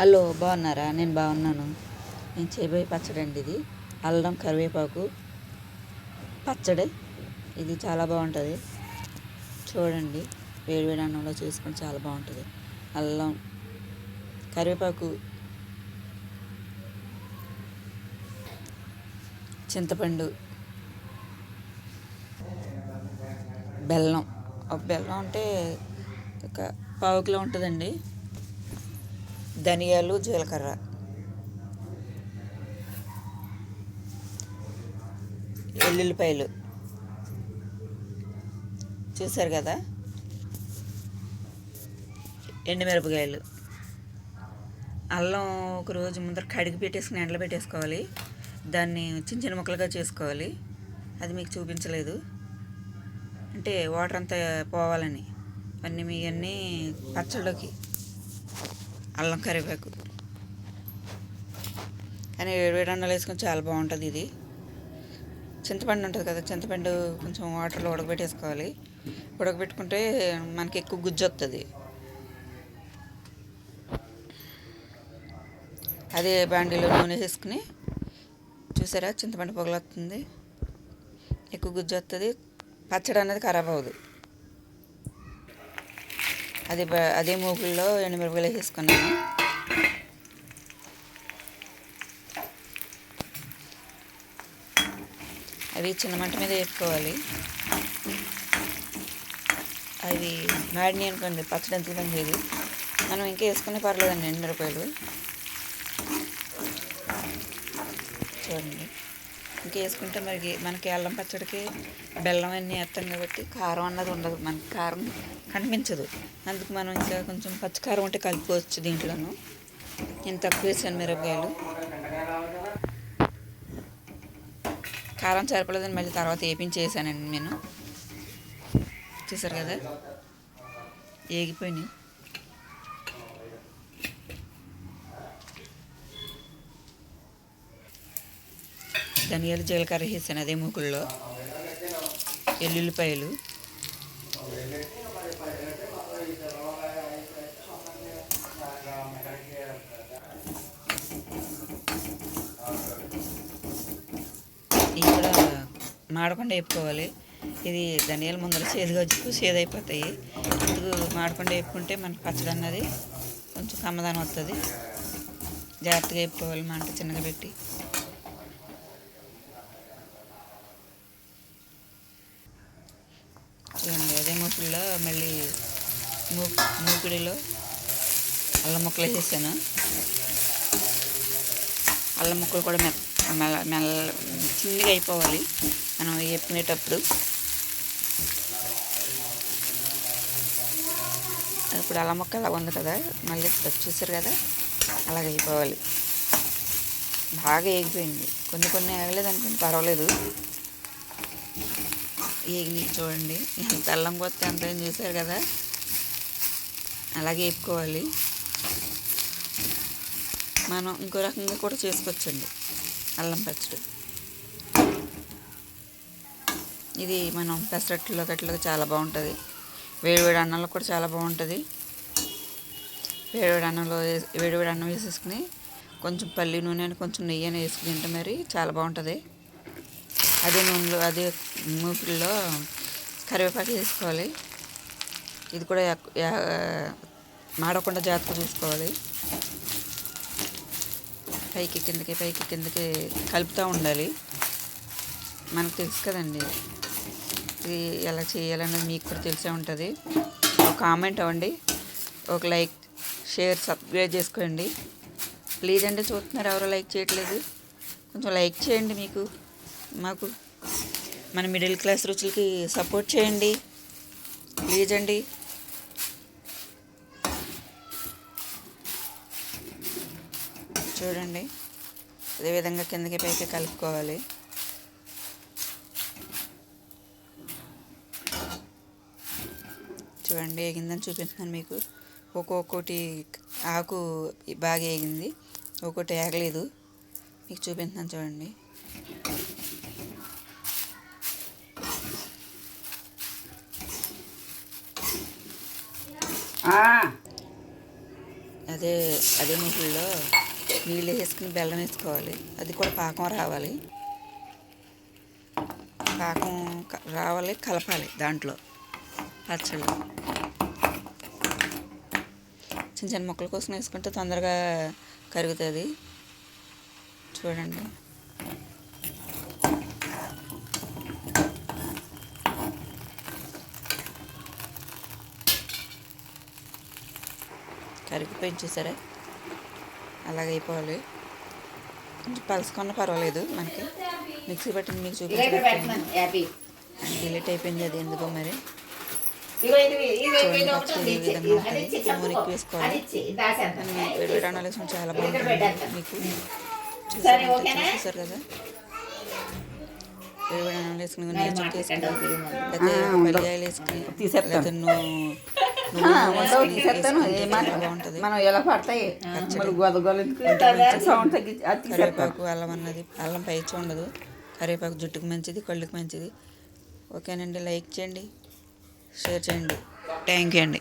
Hello బాగున్నారా? నేను బాగున్నాను. నేను చేయబోయే పచ్చడి అండి ఇది. అల్లం కరివేపాకు పచ్చడి. ఇది చాలా బాగుంటుంది. చూడండి వేడి వేడి అన్నంలో చేసుకొని చాలా బాగుంటుంది. అల్లం కరివేపాకు చింతపండు బెల్లం. బెల్లం అంటే ఒక పావు కిలో ఉంటుందండి. ధనియాలు జీలకర్ర. వెల్లుల్లిపాయలు చూసారు కదా? ఎండుమిరపకాయలు. అల్లం ఒక రోజు ముందర కడిగి పెట్టేసుకుని ఎండలో పెట్టేసుకోవాలి. దాన్ని చిన్న చిన్న ముక్కలుగా చేసుకోవాలి. అది మీకు చూపించలేదు. అంటే వాటర్ అంతా పోవాలని. అన్నీ మీ అన్నీ పచ్చళ్ళకి అల్లం కరివేపాకు. కానీ వేడివేడి అన్నాలు వేసుకొని చాలా బాగుంటుంది ఇది. చింతపండు ఉంటుంది కదా చింతపండు కొంచెం వాటర్లో ఉడకబెట్టేసుకోవాలి. ఉడకబెట్టుకుంటే మనకి ఎక్కువ గుజ్జు వస్తుంది అదే బాండీలో నూనె వేసుకుని చూసారా చింతపండు పొగలు వస్తుంది ఎక్కువ గుజ్జు వస్తుంది పచ్చడి అనేది ఖరాబ్ అవ్వదు. అదే బ- అదే మూకుల్లో ఎండుమిరపకాయలు వేసేసుకున్నాను. అవి చిన్న మంట మీద వేసుకోవాలి అవి మాడిని అనుకోండి పచ్చడి ఎంత పనిచేది మనం ఇంకా వేసుకునే పర్లేదండి ఎండుమిరపకాయలు చూడండి. ఇంకేసుకుంటే మరి మనకి అల్లం పచ్చడికి బెల్లం అన్నీ వేస్తాం కాబట్టి కారం అన్నది ఉండదు. మనకి కారం కనిపించదు. అందుకు మనం ఇంకా కొంచెం పచ్చికారం ఉంటే కలుపుకోవచ్చు దీంట్లోనూ. నేను తక్కువ వేసాను మిరపకాయలు. కారం సరిపడదని మళ్ళీ తర్వాత వేపించేసానండి నేను. చూసారు కదా? ఏగిపోయినాయి. ధనియాలు జీలకర్ర వేసాను అదే మూకుల్లో ఎల్లుల్లిపాయలు. ఇవి కూడా మాడకుండా వేపుకోవాలి. ఇది ధనియాల ముందర చేదుగా వచ్చి చేదైపోతాయి ఇందుకు మాడకుండా వేపుకుంటే మనకి పచ్చడి అన్నది కొంచెం కమ్మదానం వస్తుంది జాగ్రత్తగా వేపుకోవాలి మంట చిన్నగా పెట్టి. చూడండి మళ్ళీ మూ మూకుడిలో అల్లం ముక్కలు వేసేసాను. అల్లం ముక్కలు కూడా మె మెల్ల మెల్ల చిన్నగా అయిపోవాలి. మనం వేపుకునేటప్పుడు. ఇప్పుడు అల్లం ముక్క అలా ఉంది కదా మళ్ళీ చూసారు కదా అలాగ అయిపోవాలి. బాగా వేగిపోయింది. కొన్ని కొన్ని ఏగలేదు అనుకోండి పర్వాలేదు. ఏగిని చూడండి. ఎంత అల్లం కొత్త ఎంత ఏం చూసారు కదా? అలాగే వేపుకోవాలి. మనం ఇంకో రకంగా కూడా చేసుకోవచ్చండి. అల్లం పచ్చడి. ఇది మనం పెసరట్లో గట్లకి చాలా బాగుంటుంది. వేడివేడి అన్నంలో కూడా చాలా బాగుంటుంది. వేడివేడి అన్నంలో వేసి- వేడివేడి అన్నం వేసేసుకుని కొంచెం పల్లి నూనె అని కొంచెం నెయ్యి అని వేసుకుని తింటే మరి చాలా బాగుంటుంది. అదే నూనెలో అదే మూకుల్లో కరివేపాకు వేసుకోవాలి. ఇది కూడా మాడకుండా జాగ్రత్తగా చూసుకోవాలి. పైకి కిందకి పైకి కిందకి కలుపుతూ ఉండాలి. మనకు తెలుసు కదండి ఇది ఎలా చేయాలన్నది మీకు కూడా తెలిసే ఉంటుంది. ఒక కామెంట్ అవ్వండి ఒక లైక్ షేర్ సబ్స్క్రైబ్ చేసుకోండి. ప్లీజ్ అండి చూస్తున్నారు ఎవరో లైక్ చేయట్లేదు? కొంచెం లైక్ చేయండి మీకు. మాకు మన మిడిల్ క్లాస్ రుచులకి సపోర్ట్ చేయండి. ప్లీజ్ అండి. చూడండి. అదేవిధంగా కిందకి పైకి కలుపుకోవాలి. చూడండి ఎగిందని చూపిస్తున్నాను మీకు. ఒక్కొక్కటి ఆకు బాగా ఏగింది. ఒక్కొక్కటి ఏగలేదు. మీకు చూపిస్తున్నాను చూడండి. అదే అదే ముగ్గుల్లో నీళ్ళు వేసుకుని బెల్లం వేసుకోవాలి. అది కూడా పాకం రావాలి. పాకం రావాలి కలపాలి దాంట్లో పచ్చళ్ళు. చిన్న చిన్న ముక్కల కోసం వేసుకుంటే తొందరగా కరుగుతుంది. చూడండి. కరిగిపోయి చూసారా అలాగే అయిపోవాలి. కొంచెం పలుసుకున్న పర్వాలేదు మనకి. మిక్సీ పట్టింది మీకు హ్యాపీ డిలీట్ అయిపోయింది అది ఎందుకో మరి? ఎక్కువ వేసుకోవాలి. వేడి వేసుకుని చాలా బాగుంటుంది. మీకు సరే, చూసారు కదా? వేడి వేడి అన్నం వేసుకుని వేసుకుని లేకపోతే. పల్లికాయలు వేసుకుని తీసేస్తాను. లేకపోతే నువ్వు తీసేస్తాను మనం ఎలా పడతాయి? సౌండ్ తగ్గించి కరివేపాకు అల్లం అన్నది. అల్లం పైచి ఉండదు. కరివేపాకు జుట్టుకు మంచిది కళ్ళుకి మంచిది. ఓకేనండి లైక్ చేయండి షేర్ చేయండి. థ్యాంక్ యూ అండి.